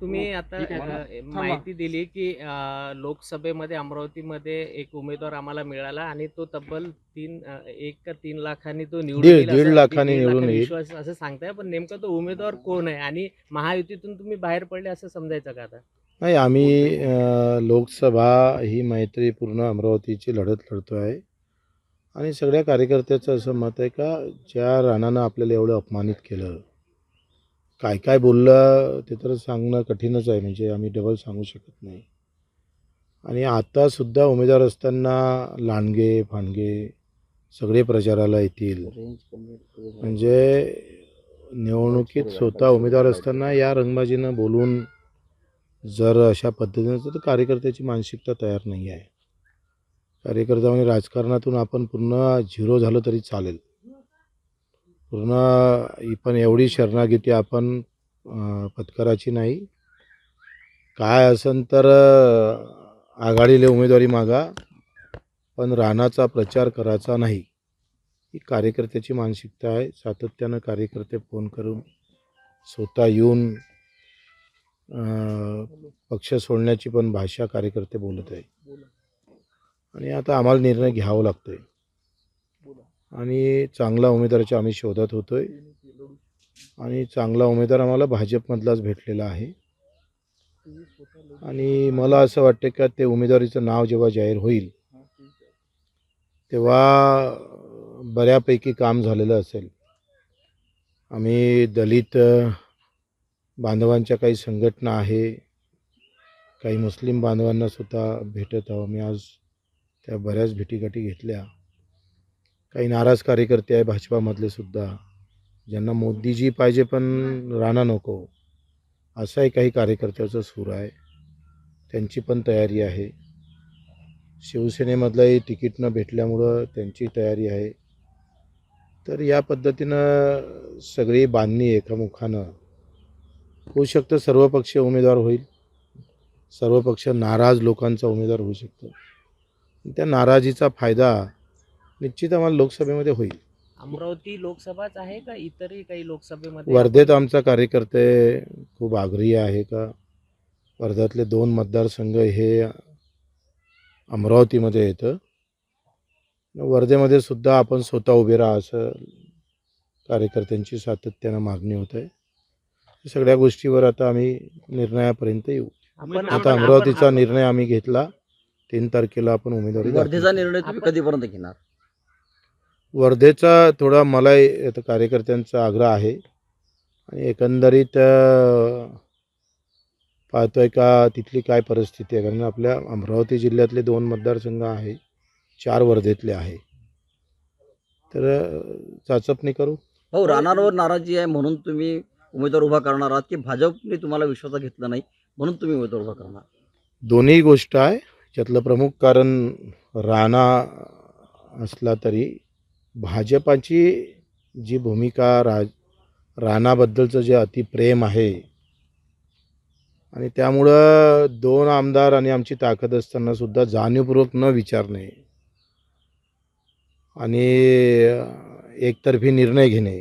तुम्ही आता अ, थांबा. माहिती दिली की अ, लोकसभेमध्ये अमरावतीमध्ये एक उमेदवार आम्हाला मिळाला आणि तो तब्बल तीन अ, एक का तीन लाखांनी तो निवडून दीड- येईल दीड असं- लाखांनी दीड निवडून येईल. विश्वास असं सांगताय पण नेमकं तो उमेदवार कोण आहे आणि महायुतीतून तुम्ही बाहेर पडले असं समजायचं का आता? नाही आम्ही अ, लोकसभा ही मैत्रीपूर्ण अमरावतीची लढत लढतो आहे. आणि सगळ्या कार्यकर्त्याचं असं मत आहे का ज्या राणानं आपल्याला एवढं अपमानित केलं काय काय बोललं ते तर सांगणं कठीणच आहे म्हणजे आम्ही डबल सांगू शकत नाही. आणि आतासुद्धा उमेदवार असताना लांडगे फांडगे सगळे प्रचाराला येतील. म्हणजे निवडणुकीत स्वतः उमेदवार असताना या रंगबाजीनं बोलून जर अशा पद्धतीनं तर कार्यकर्त्याची मानसिकता तयार नाही आहे. कार्यकर्ता म्हणजे राजकारणातून आपण पूर्ण झिरो झालं तरी चालेल. पूर्ण ही पण एवढी शरणागती आपण पत्कराची नाही. काय असन तर आघाडीला उमेदवारी मागा पण राणाचा प्रचार करायचा नाही. ही कार्यकर्त्याची मानसिकता आहे. सातत्यानं कार्यकर्ते फोन करून स्वतः येऊन पक्ष सोडण्याची पण भाषा कार्यकर्ते बोलत आहे आणि आता आम्हाला निर्णय घ्यावा आहे आणि चांगला उमेदवाराच्या आम्ही शोधात आहे आणि चांगला उमेदवार आम्हाला भाजपमधलाच भेटलेला आहे. आणि मला असं वाटतं का ते उमेदवारीचं नाव जेव्हा जाहीर होईल तेव्हा बऱ्यापैकी काम झालेलं असेल. आम्ही दलित बांधवांच्या काही संघटना आहे काही मुस्लिम बांधवांनासुद्धा भेटत आहो मी आज त्या बऱ्याच भेटीगाठी घेतल्या. काही नाराज कार्यकर्ते आहे भाजपामधले सुद्धा. ज्यांना मोदीजी पाहिजे पण राणा नको. असाही काही कार्यकर्त्याचा सूर आहे. त्यांची पण तयारी आहे. शिवसेनेमधलंही तिकीट न भेटल्यामुळं त्यांची तयारी आहे. तर या पद्धतीनं सगळी बांधणी एकामुखानं होऊ शकतं. सर्व पक्ष उमेदवार होईल. सर्व पक्ष नाराज लोकांचा उमेदवार होऊ शकतो. त्या नाराजीचा फायदा निश्चित आम्हाला लोकसभेमध्ये होईल. अमरावती लोकसभाच आहे का इतरही काही लोकसभेमध्ये? वर्धेत आमचा कार्यकर्ते खूप आग्रही आहे का? वर्ध्यातले दोन मतदारसंघ हे अमरावतीमध्ये येतं. वर्धेमध्ये सुद्धा आपण स्वतः उभे राहा असं कार्यकर्त्यांची सातत्यानं मागणी होत आहे. या सगळ्या गोष्टीवर आता आम्ही निर्णयापर्यंत येऊ. आपण आता अमरावतीचा निर्णय आम्ही घेतला. तीन तारखेला आपण उमेदवारी वर्धेचा निर्णय तुम्ही कधीपर्यंत घेणार? वर्धेचा थोडा आता कार्यकर्त्यांचा आग्रह आहे. आणि एकंदरीत पाहतोय का तिथली काय परिस्थिती आहे? कारण आपल्या अमरावती जिल्ह्यातले दोन मतदारसंघ आहे चार वर्धेतले आहे. तर चाचपणी करू? हो राणांवर नाराजी आहे म्हणून तुम्ही उमेदवार उभा करणार आहात की भाजपने तुम्हाला विश्वासात घेतलं नाही म्हणून तुम्ही उमेदवार उभा करणार? दोन्ही गोष्ट आहे. त्यातलं प्रमुख कारण राणा असला तरी भाजपाची जी भूमिका राज राणाबद्दलचं जे अतिप्रेम आहे आणि त्यामुळं दोन आमदार आणि आमची ताकद असताना सुद्धा जाणीवपूर्वक न विचारणे आणि एकतर्फी निर्णय घेणे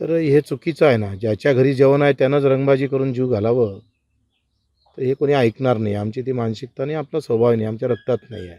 तर हे चुकीचं आहे ना? ज्याच्या घरी जेवण आहे त्यानंच रंगबाजी करून जीव घालावं तर हे कोणी ऐकणार नाही. आमची ती मानसिकता नाही आपला स्वभाव नाही आमच्या रक्तात नाही आहे.